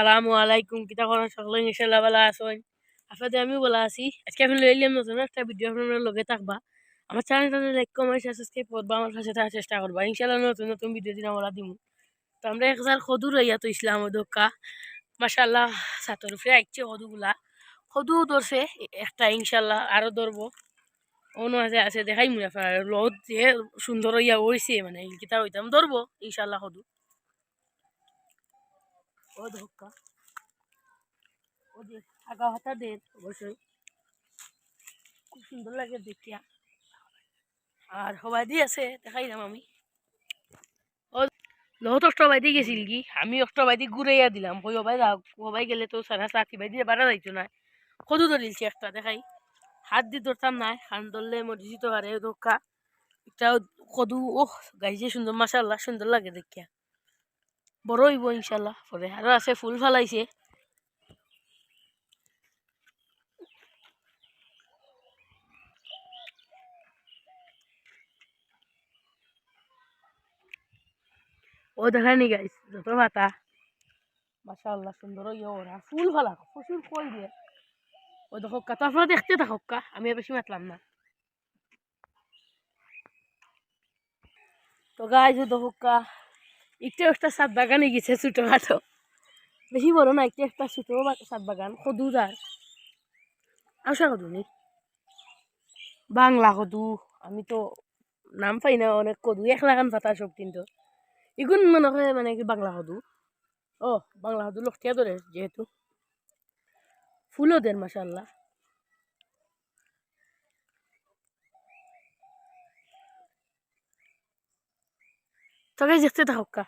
আসসালামু আলাইকুম, কিতা করেন সকলে? ইনশাল্লাহ ভালো আছেন আপনাদের আমিও ভালো আছি। আজকে আমি লই এলাম নতুন একটা ভিডিও আপনার লগে থাকবা। আমার চ্যানেলটা লাইক কমেন্ট সাবস্ক্রাইব করবা আমার কাছে থাকার চেষ্টা করবা ইনশাল্লাহ নতুন নতুন ভিডিও দিন আমরা দিব তো আমরা এক হাজার সদু রইয়া তো ইসলাম দোকা। মাসাল্লাহ সাতর উপরে আইছে সদুগুলা। সদু ধরছে, একটা ইনশাল্লাহ আরও ধরবো। অন্য আছে আছে দেখাই মনে আপনার। লত যে সুন্দর ইয়া হয়েছে মানে কিতা হইতাম ধরবো ইনশাল্লাহ সদু। ও ধোকা। ও যে আগা হাতা দে অবশ্যই। খুব সুন্দর লাগে দেখিয়া। আর সবাই আছে দেখাইলাম আমি। ও লগত অষ্টবাই দিয়ে গেছিল কি? আমি অষ্টবাই দিয়ে ঘুরাইয়া দিলাম। কই সবাই যাও সবাই গেলে তো সারা চাকরি বাই দিয়ে বাড়া যাইতো না। কদু ধরিলছি একটা, দেখাই। হাত দিয়ে ধরতাম না হান ধরলে মরিজিত পারে ধোকা। একটা কদু ও গাইছে সুন্দর মাসাল্লাহ সুন্দর লাগে দেখিয়া। বড় হইব ইনশাল্লাহ। পরে আরও আছে, ফুল ফালাইছে। ও দেখানি গাইস যত পাতা মাশাআল্লাহ, সুন্দর ওরা ফুল ফালা প্রচুর কই দিয়ে ও দেখো কাতা আপনারা দেখতে থাকো কা, আমি বেশি মাতলাম না। তো গাইজ ও দেখো কা একটু একটা সাত বাগানে গেছে ছোটোখাটো। বেশি বড় না একটু একটা ছোটো সাত বাগান, সদু যার। আশা কদু নি। বাংলা কদু আমি তো নাম পাই না, অনেক কদু এক লাগান পাতা সব কিন্তু। এগুন মনে হয় মানে কি বাংলা কদু ও বাংলা কদু লক্ষিয়া ধরে যেহেতু। ফুলও দেন মাসাল্লাহ তোকে দেখতে থাকা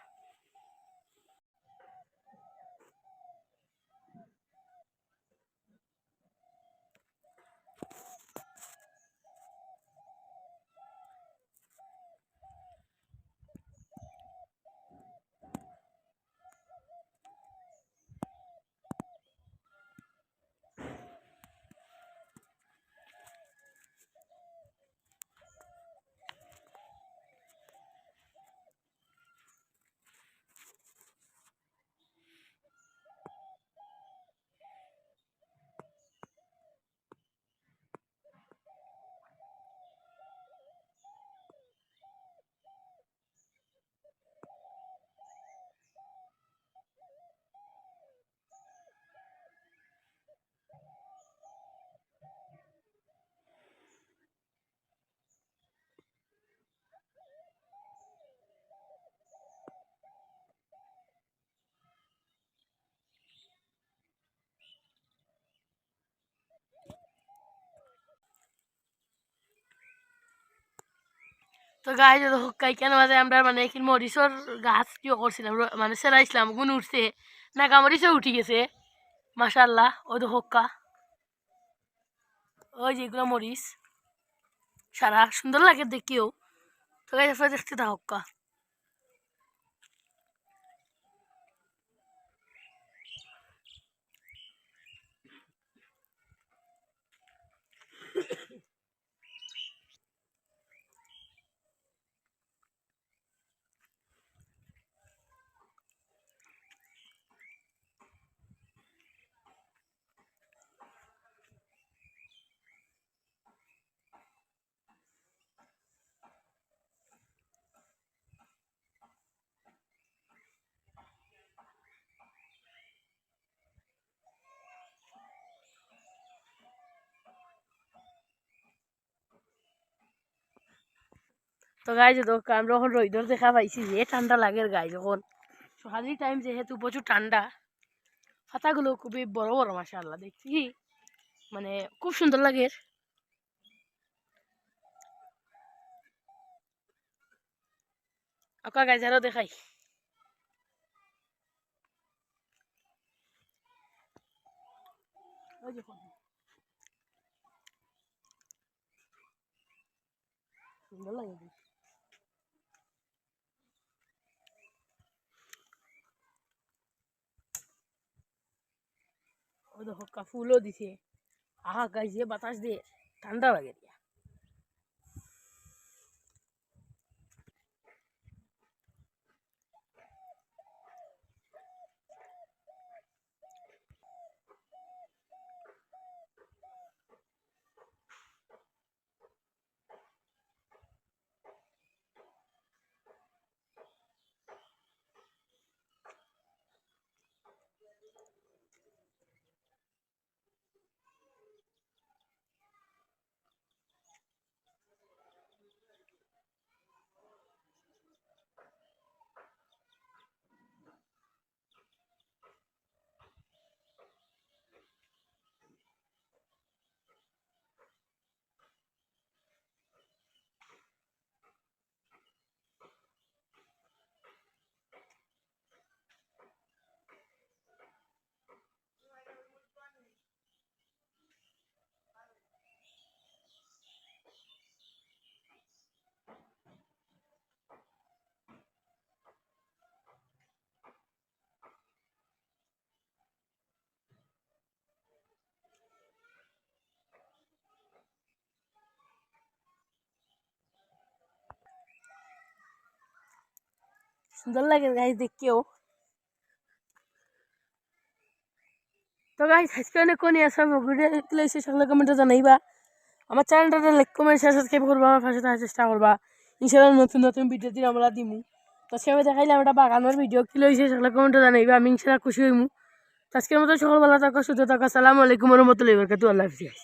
তো গাছ হুকাই কেন মাঝে আমরা মানে কি মরিচর গাছ কিয় করছিলাম মানে সেরাইছিলাম গুণ উঠছে? নাকা মরিচও উঠে গেছে। মাসাল্লাহ ওই তো হক্কা ওই যেগুলো মরিচ সারা সুন্দর লাগে দেখিও। তো আপনারা দেখতে তা হক্কা তো গাই যে আমরা এখন রইদর দেখা পাইছি যে ঠান্ডা লাগে গাই যখন সকালের টাইম যেহেতু প্রচুর ঠান্ডা, পাতাগুলো খুবই বড় বড়, মাশাআল্লাহ, দেখছি। মানে খুব সুন্দর লাগে আকা গাছ আরও দেখাই। সুন্দর লাগে দেখো ফুলও দিছে। আহা গাইছে বাতাস দিয়ে ঠান্ডা লাগে। সুন্দর লাগে গাইজ দেখকেও তো গাইজ আজকে অনেক কোনি ভিডিও দেখলে সকলে কমেন্টে জানাইবা। আমার চ্যানেলটা লাইক কমেন্ট শেয়ার সাবস্ক্রাইব করবা, আমার পাশে থাকার চেষ্টা করবা। ইনশাআল্লাহ নতুন নতুন ভিডিও দিন আমরা দিমু। তো সেভাবে দেখাইলাম একটা বাগানোর ভিডিও কি লইছে সকলে কমেন্টে জানাইবা, আমি ইনশাআল্লাহ খুশি হইমু। আজকের মতো সকল ভালো থাকো, সুস্থ থাকো, আসসালামু আলাইকুম রহমতুল্লাহি বারকাতু আল্লাহ হাফিজ।